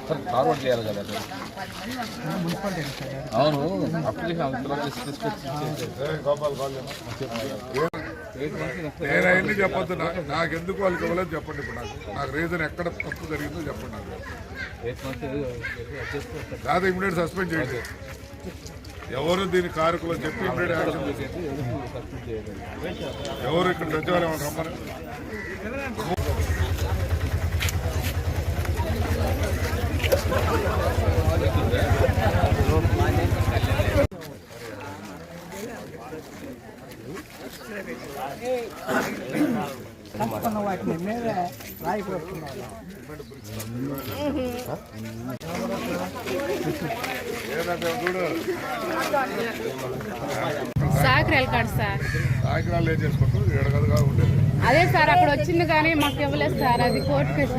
Sir forward చేయాలి కదా. అవును అప్లికేషన్ అంతలో తీసుకొచ్చి ఎయిట్ మంత్స్ నెక్స్ట్ నేను అవన్నీ చెప్పొద్దు నాకు ఎందుకు వాళ్ళకి ఇవ్వలేదు చెప్పండి ఇప్పుడు నాకు. నాకు రీజన్ ఎక్కడ తప్పు జరిగిందో చెప్పండి నాకు. లేదా ఇమీడియట్ సస్పెండ్ చేయండి ఎవరు దీని కారకులు చెప్పి ఇమీడియట్ యాక్షన్ ఎవరు ఇక్కడ సచివాలయం రమ్మని? వాటిని మీద రాయిపోతున్నారు సాకరేల్ సార్ అదే సార్ అక్కడ వచ్చింది కానీ మాకు ఇవ్వలేదు సార్ అది కోర్టు కేసు